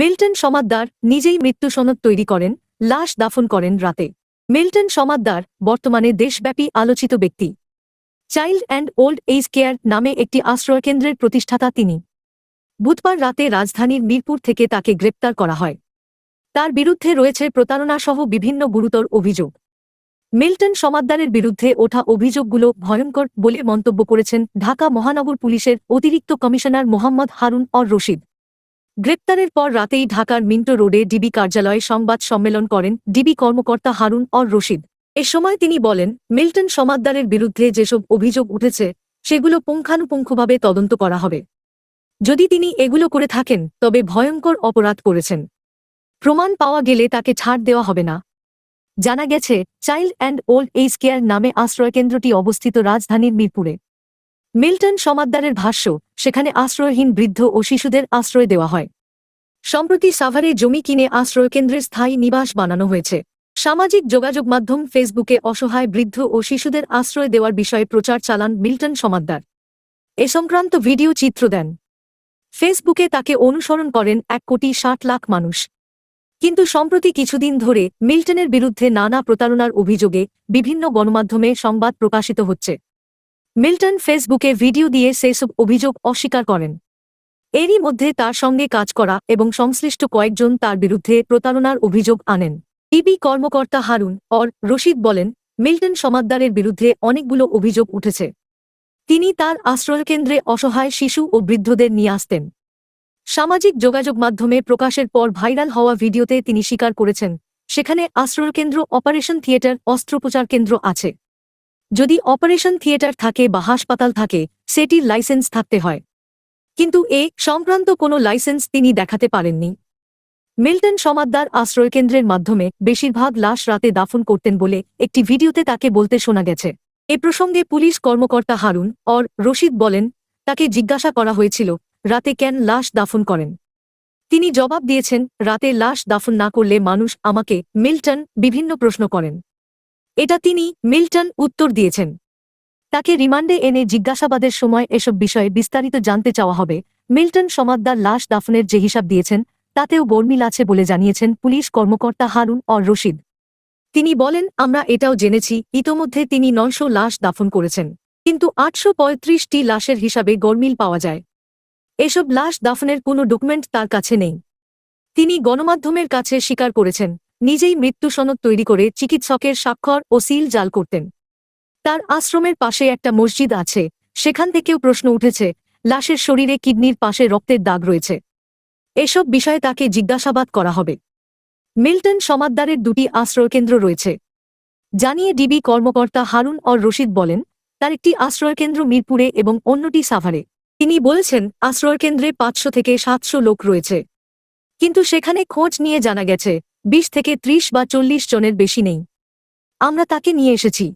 Milton Samaddar নিজেই মৃত্যু সনদ তৈরি করেন, লাশ দাফন করেন রাতে। মিল্টন সমাদ্দার বর্তমানে দেশব্যাপী আলোচিত ব্যক্তি। Child and old age care নামে একটি আশ্রয়কেন্দ্রের প্রতিষ্ঠাতা তিনি। বুধবার রাতে রাজধানীর মিরপুর থেকে তাকে গ্রেপ্তার করা হয়। তার বিরুদ্ধে রয়েছে প্রতারণাসহ বিভিন্ন গুরুতর অভিযোগ। মিল্টন সমাদ্দারের বিরুদ্ধে ওঠা অভিযোগগুলো ভয়ঙ্কর বলে মন্তব্য করেছেন ঢাকা মহানগর পুলিশের অতিরিক্ত কমিশনার মোহাম্মদ হারুন অর রশিদ। গ্রেপ্তারের পর রাতেই ঢাকার মিন্টো রোডে ডিবি কার্যালয়ে সংবাদ সম্মেলন করেন ডিবি কর্মকর্তা হারুন অর রশিদ। এ সময় তিনি বলেন, মিল্টন সমাদ্দারের বিরুদ্ধে যেসব অভিযোগ উঠেছে, সেগুলো পুঙ্খানুপুঙ্খভাবে তদন্ত করা হবে। যদি তিনি এগুলো করে থাকেন, তবে ভয়ঙ্কর অপরাধ করেছেন। প্রমাণ পাওয়া গেলে তাকে ছাড় দেওয়া হবে না। জানা গেছে, child and old age care নামে আশ্রয়কেন্দ্রটি অবস্থিত রাজধানীর মিরপুরে। মিল্টন সমাদ্দারের ভাষ্য সেখানে আশ্রয়হীন বৃদ্ধ ও শিশুদের আশ্রয় দেওয়া হয়। সম্প্রতি সাভারে জমি কিনে আশ্রয়কেন্দ্রের স্থায়ী নিবাস বানানো হয়েছে। সামাজিক যোগাযোগ মাধ্যম ফেসবুকে অসহায় বৃদ্ধ ও শিশুদের আশ্রয় দেওয়ার বিষয়ে প্রচার চালান মিল্টন সমাদ্দার। এ সংক্রান্ত ভিডিও চিত্র দেন। ফেসবুকে তাকে অনুসরণ করেন এক কোটি ষাট লাখ মানুষ। কিন্তু সম্প্রতি কিছুদিন ধরে মিল্টনের বিরুদ্ধে নানা প্রতারণার অভিযোগে বিভিন্ন গণমাধ্যমে সংবাদ প্রকাশিত হচ্ছে। মিল্টন ফেসবুকে ভিডিও দিয়ে সেসব অভিযোগ অস্বীকার করেন। এরই মধ্যে তার সঙ্গে কাজ করা এবং সংশ্লিষ্ট কয়েকজন তার বিরুদ্ধে প্রতারণার অভিযোগ আনেন। টিবি কর্মকর্তা হারুন অর রশিদ বলেন, মিল্টন সমাদ্দারের বিরুদ্ধে অনেকগুলো অভিযোগ উঠেছে। তিনি তার আশ্রয়কেন্দ্রে অসহায় শিশু ও বৃদ্ধদের নিয়ে আসতেন। সামাজিক যোগাযোগ মাধ্যমে প্রকাশের পর ভাইরাল হওয়া ভিডিওতে তিনি স্বীকার করেছেন, সেখানে আশ্রয়কেন্দ্র অপারেশন থিয়েটার অস্ত্রোপচার কেন্দ্র আছে। যদি অপারেশন থিয়েটার থাকে বা হাসপাতাল থাকে, সেটির লাইসেন্স থাকতে হয়। কিন্তু এ সংক্রান্ত কোনো লাইসেন্স তিনি দেখাতে পারেননি। মিল্টন সমাদ্দার আশ্রয়কেন্দ্রের মাধ্যমে বেশিরভাগ লাশ রাতে দাফন করতেন বলে একটি ভিডিওতে তাকে বলতে শোনা গেছে। এ প্রসঙ্গে পুলিশ কর্মকর্তা হারুন অর রশিদ বলেন, তাকে জিজ্ঞাসা করা হয়েছিল, রাতে কেন লাশ দাফন করেন? তিনি জবাব দিয়েছেন, রাতে লাশ দাফন না করলে মানুষ আমাকে, মিল্টন, বিভিন্ন প্রশ্ন করেন। এটা তিনি মিল্টন উত্তর দিয়েছেন। তাকে রিমান্ডে এনে জিজ্ঞাসাবাদের সময় এসব বিষয়ে বিস্তারিত জানতে চাওয়া হবে। মিল্টন সমাদ্দার লাশ দাফনের যে হিসাব দিয়েছেন, তাতেও বর্মিল আছে বলে জানিয়েছেন পুলিশ কর্মকর্তা হারুন অর রশিদ। তিনি বলেন, আমরা এটাও জেনেছি, ইতোমধ্যে তিনি নয়শো লাশ দাফন করেছেন। কিন্তু আটশো পঁয়ত্রিশটি লাশের হিসাবে গরমিল পাওয়া যায়। এসব লাশ দাফনের কোনো ডকুমেন্ট তার কাছে নেই। তিনি গণমাধ্যমের কাছে স্বীকার করেছেন। নিজেই মৃত্যু সনদ তৈরি করে চিকিৎসকের স্বাক্ষর ও সিল জাল করতেন। তার আশ্রমের পাশে একটা মসজিদ আছে, সেখান থেকেও প্রশ্ন উঠেছে, লাশের শরীরে কিডনির পাশে রক্তের দাগ রয়েছে। এসব বিষয়ে তাকে জিজ্ঞাসাবাদ করা হবে। মিল্টন সমাদ্দারের দুটি আশ্রয়কেন্দ্র রয়েছে। জানিয়ে ডিবি কর্মকর্তা হারুন অর রশিদ বলেন, তার একটি আশ্রয়কেন্দ্র মিরপুরে এবং অন্যটি সাভারে। তিনি বলেছেন, আশ্রয়কেন্দ্রে পাঁচশো থেকে সাতশো লোক রয়েছে। কিন্তু সেখানে খোঁজ নিয়ে জানা গেছে, বিশ থেকে ত্রিশ বা চল্লিশ জনের বেশি নেই। আমরা তাকে নিয়ে এসেছি।